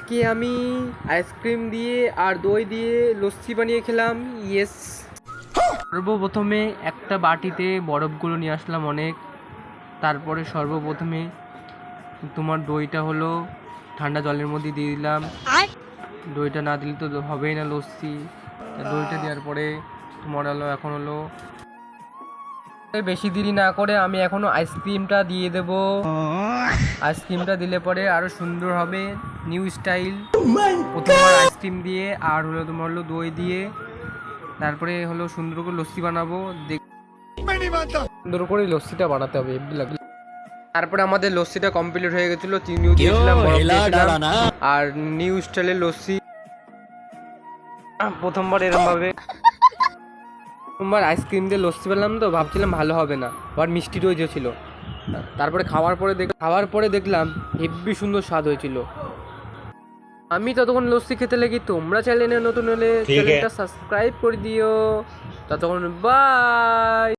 আজকে আমি আইসক্রিম দিয়ে আর দই দিয়ে লস্যি বানিয়ে খেলাম ইয়েস সর্বপ্রথমে একটা বাটিতে বরফগুলো নিয়ে আসলাম অনেক, তারপরে সর্বপ্রথমে তোমার দইটা হলো ঠান্ডা জলের মধ্যে দিয়ে দিলাম। দইটা না দিলে তো হবেই না লস্যি। দইটা দেওয়ার পরে তোমার হলো, এখন হলো বেশি দেরি না করে আমি এখনও আইসক্রিমটা দিয়ে দেব। আইসক্রিমটা দিলে পরে আরও সুন্দর হবে নিউ স্টাইল। প্রথমবার আইসক্রিম দিয়ে আর হলো তোমার হলো দই দিয়ে। তারপরে হলো সুন্দর করে লস্যি বানাবো। দেখ সুন্দর করে লস্যিটা বানাতে হবে তারপরে আমাদের লস্যিটা কমপ্লিট হয়ে গেছিল চিনিও দিয়েছিলাম আর নিউ স্টাইলের লস্যি প্রথমবার এরম ভাবে প্রথমবার আইসক্রিম দিয়ে লস্যি পেলাম তো ভাবছিলাম ভালো হবে না। আবার মিষ্টি রয়েছে ছিল। তারপরে খাওয়ার পরে দেখ খাওয়ার পরে দেখলাম হেব্বি সুন্দর স্বাদ হয়েছিল। আমি ততক্ষণ লস্যি খেতে লাগি তোমরা চ্যানেলে নতুন হলে চ্যানেলটা সাবস্ক্রাইব করে দিও। ততক্ষণ বাই